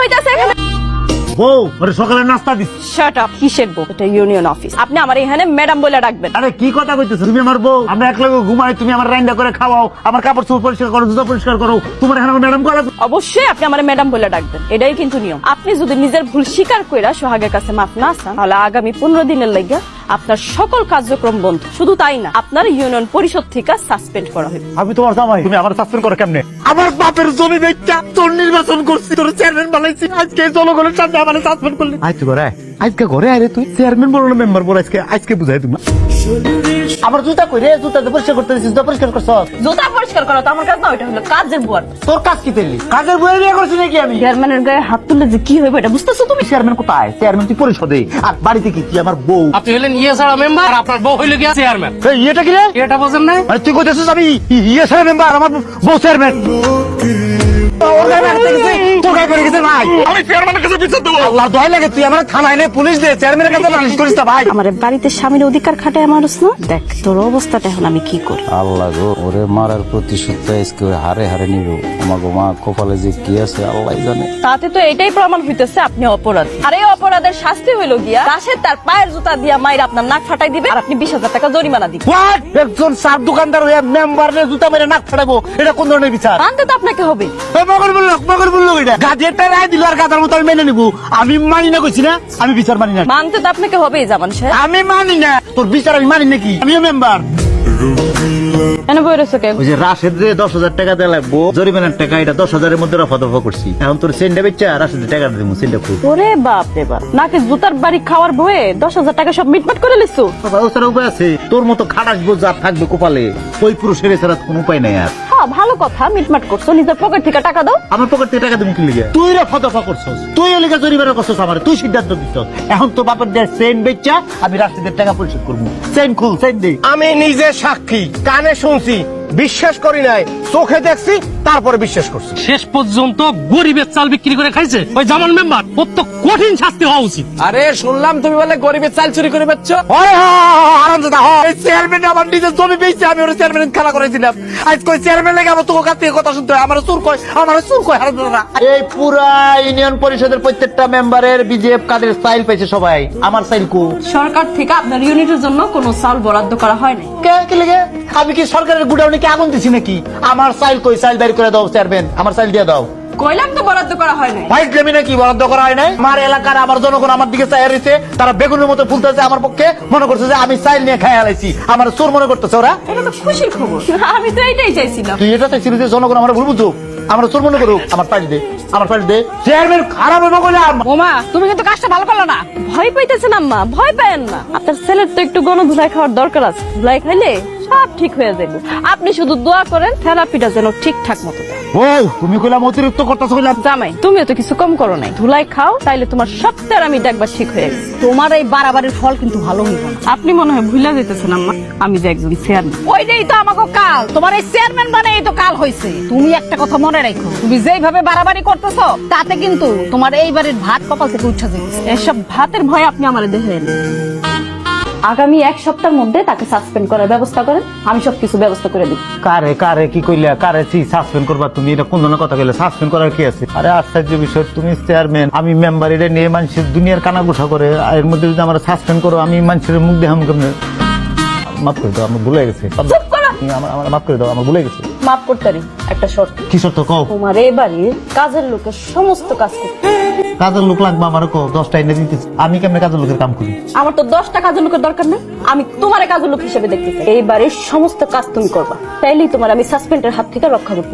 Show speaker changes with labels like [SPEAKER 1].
[SPEAKER 1] হইতাছে এখানে?
[SPEAKER 2] বউ ওরে সকালে নাস্তা দিস।
[SPEAKER 1] শাট আপ কিসের বউ? এটা ইউনিয়ন অফিস আপনি আমার এখানে ম্যাডাম বলে ডাকবেন
[SPEAKER 2] আরে কি কথা কইতেছো? তুমি আমার বউ আমরা এক লগে ঘুমাই তুমি আমার রান্না করে খাওয়াও আমার কাপড় চোপড় পরিষ্কার করো জুতা পরিষ্কার করো তোমার এখানে ম্যাডাম করা
[SPEAKER 1] অবশ্যই আপনি আমার ম্যাডাম বলে ডাকবেন এটাই কিন্তু নিয়ম। আপনি যদি নিজের ভুল স্বীকার কইরা সোহাগের কাছে মাফ না চান তাহলে আগামী পনেরো দিনের লাগা আপনার সকল কার্যক্রম বন্ধ। শুধু তাই না আপনার ইউনিয়ন পরিষদ থেকে সাসপেন্ড করা হবে
[SPEAKER 2] আমি তোমার জামাই তুমি আমার সাসপেন্ড করে কেমনে? আমার বাপের জমি বেচা তোর নির্বাচন করছি তোর চেয়ারম্যান বানাইছি আজকে জনগণের সামনে আমার সাসপেন্ড করলি। আজকে ঘরে। আজকে ঘরে আরে তুই চেয়ারম্যান বলো না মেম্বার বলো আজকে আজকে বুঝাই তুমি আমার জুতা কই রে? জুতা পরিষ্কার করতে দিছিস জুতা পরিষ্কার করছ
[SPEAKER 1] জুতা পরিষ্কার করা তো আমার কাজ না ওইটা হলো কাজের বুয়ার
[SPEAKER 2] তোর কাজ কি পেলি? কাজের বইয়ে বিয়ে করছি নাকি আমি?
[SPEAKER 1] চেয়ারম্যানের গায়ে হাত তুললে যে কি হইবে এটা বুঝতেছো তুমি?
[SPEAKER 2] চেয়ারম্যান কোথায়? চেয়ারম্যান তুই পরিষদে। আর বাড়িতে কি? তুই আমার বউ।
[SPEAKER 3] আপনি হলেন ইয়ে ছাড়া মেম্বার আর আপনার বউ হইলে গিয়া চেয়ারম্যান
[SPEAKER 2] এই, এটা কি রে?
[SPEAKER 3] এটা বোঝেন না
[SPEAKER 2] তুই কইতেছিস আমি ইয়ে সাহেব মেম্বার আমার বউ চেয়ারম্যান তোর
[SPEAKER 1] তাতে তো এটাই প্রমাণ হইতেছে আপনি অপরাধ আর এই অপরাধের শাস্তি হইল গিয়া রাশেদ তার পায়ের জুতা দিয়া মায়ের আপনার নাক ফাটাই দিবে আর আপনি বিশ হাজার টাকা জরিমানা দিবেন
[SPEAKER 2] একজন সার দোকানদার জুতা মেরে নাক ফাটাবো, এটা কোন ধরনের বিচার?
[SPEAKER 1] মানতে তো আপনাকে হবে।
[SPEAKER 2] মগর বলল মগর বলল এটা গাজেরটা রায় দিল আর গাদার মতো আমি মেনে নিবো। আমি মানি না কইছি না আমি বিচার মানি না।
[SPEAKER 1] মানতে তো আপনাকে হবেই জামান সাহেব।
[SPEAKER 2] আমি মানি না তোর বিচার আমি মানি নাকি? আমিও মেম্বার
[SPEAKER 1] কেন বই কে
[SPEAKER 2] ওই যে রাশেদ রে দশ হাজার টাকা দেওয়া লাগবো জরিমানার টাকা এটা দশ হাজারের মধ্যে রফা দফা করছি। এখন তোর সেন্ডা বেচা রাশেদের টাকা দিব সেন্ডা খুব।
[SPEAKER 1] ওরে বাপ রে বাপ। নাকি জুতার বাড়ি খাওয়ার ভয়ে দশ হাজার টাকা সব মিটমাট করে লিসু
[SPEAKER 2] বাবা ও উপায় আছে। তোর মতো খাটাস যা থাকবে কপালে। ওই পুরুষের এছাড়া কোনো উপায় নাই আর।
[SPEAKER 1] কথা মিটমাট করছ নিজের পকেট থেকে টাকা দাও।
[SPEAKER 2] আমার পকেট থেকে টাকা তুমি কি লিগে? তুই রফা দফা করছস। তুই এলাকা জরিমানা করছস আমার তুই সিদ্ধান্ত দিছস এখন তো বাপের দেয় সেন বেচা আমি টাকা পরিশোধ করব। সেন খুল সেন দে।
[SPEAKER 4] আমি নিজে সাক্ষী কানে শুনছি বিশ্বাস করি নাই চোখে দেখছি তারপরে বিশ্বাস করছি।
[SPEAKER 3] শেষ পর্যন্ত গরিবের চাল বিক্রি করে খাইছে ওই জামান মেম্বার ওর তো কঠিন শাস্তি হওয়া উচিত।
[SPEAKER 4] আরে শুনলাম তুমি বলে গরিবের চাল চুরি করে বেচছ।
[SPEAKER 2] হয় হয় চেয়ারম্যান আমার নিজের জমি পেয়েছে আমি ওর চেয়ারম্যান খেলা করেছিলাম আজ কই চেয়ারম্যান লাগে আমার তোর কাছ থেকে কথা শুনতে হয়। আমার চুর কয় আমার চুর কয় আরামদাদা এই পুরা ইউনিয়ন পরিষদের প্রত্যেকটা মেম্বারের বিজেএফ কাদের সাইল পেয়েছে সবাই? আমার সাইল কো?
[SPEAKER 1] সরকার থেকে আপনার ইউনিটের জন্য কোনো চাল বরাদ্দ করা হয় নাই।
[SPEAKER 2] কে কে লেগে? আমি কি সরকারের গুডাউনে কি আগুন দিছি নাকি? আমার সাইল কই? সাইল বের করে দাও চেয়ারম্যান আমার সাইল দিয়ে দাও।
[SPEAKER 1] কইলাম তো বরাদ্দ করা হয় নাই?
[SPEAKER 2] হোয়াইট গ্রামে নাকি বরাদ্দ করা হয় নাই? আমার এলাকার আমার জনগণ আমার দিকে চাই রয়েছে তারা বেগুনের মতো ফুলতেছে আমার পক্ষে মনে করছে যে আমি সাইল নিয়ে খাই হালাইছি আমার চোর মনে করতেছে ওরা।
[SPEAKER 1] এটা তো খুশির খবর। আমি তো এইটাই চাইছিলাম।
[SPEAKER 2] তুই এটা চাইছিলি যে জনগণ আমার ভুল বুঝুক আমার চোর মনে করুক আমার পাড়ি দে আমার পাড়ি দে। চেয়ারম্যান খারাপ হবে বললাম
[SPEAKER 1] ওমা তুমি কিন্তু কাজটা ভালো করল না। ভয় পাইতেছেন আম্মা ভয় পায়েন না। আপনার ছেলের তো একটু গণ ধুলাই খাওয়ার দরকার আছে। ধুলাই খাইলে সব ঠিক হয়ে যাবে। আপনি শুধু দোয়া করেন থেরাপিটা যেন ঠিকঠাক মতো
[SPEAKER 2] তুমি কইলাম অতিরিক্ত করতেছো কইলাম।
[SPEAKER 1] জামাই তুমিও তো কিছু কম করো নাই। ধুলাই খাও তাইলে তোমার সব তেরামিটা একবার ঠিক হয়ে গেছে তোমার এই বাড়াবাড়ির ফল কিন্তু ভালো হইব না আপনি মনে হয় ভুলে যেতেছেন আম্মা। আমি যে একজন চেয়ারম্যান
[SPEAKER 5] ওইটাই তো আমাকে কাল। তোমার এই চেয়ারম্যান মানে এই তো কাল হয়েছে তুমি একটা কথা মনে রাখো। তুমি যেইভাবে বাড়াবাড়ি করতেছো তাতে কিন্তু তোমার এই বাড়ির ভাত কপাল থেকে উঠা যাবে।
[SPEAKER 1] এসব ভাতের ভয় আপনি আমার দেহে এলেন আগামী এক সপ্তাহের মধ্যে তাকে সাসপেন্ড করার ব্যবস্থা করেন। আমি সবকিছু ব্যবস্থা করে দিব
[SPEAKER 2] কারে কারে কি কইলে? কারে সি সাসপেন্ড করবা তুমি? এটা কোন ধরনের কথা কইলে? সাসপেন্ড করার কি আছে? আরে আশ্চর্য বিষয় তুমি চেয়ারম্যান আমি মেম্বার এটা নিয়ে মানুষের দুনিয়ার কানাগুসা করে। এর মধ্যে যদি আমরা সাসপেন্ড করো আমি মানুষের মুখ দেখাম কেমনে? মাফ করে দাও আমার ভুলে গেছে। আমার আমার মাফ করে দাও আমার ভুলে গেছে।
[SPEAKER 1] মাফ করতে পারি একটা শর্ত।
[SPEAKER 2] কি শর্ত? কও।
[SPEAKER 1] তোমার এবারে কাজের লোকের সমস্ত কাজ করতে
[SPEAKER 2] কাজের লোক লাগবে আমার কো, দশটা এনে দিতেছি। আমি কেমন কাজের লোকের কাম করি?
[SPEAKER 1] আমার তো দশটা কাজের লোকের দরকার নেই। আমি তোমার কাজের লোক হিসেবে দেখতে এইবারে সমস্ত কাজ তুমি করবা। তাইলেই তোমার আমি সাসপেন্ডের হাত থেকে রক্ষা করব।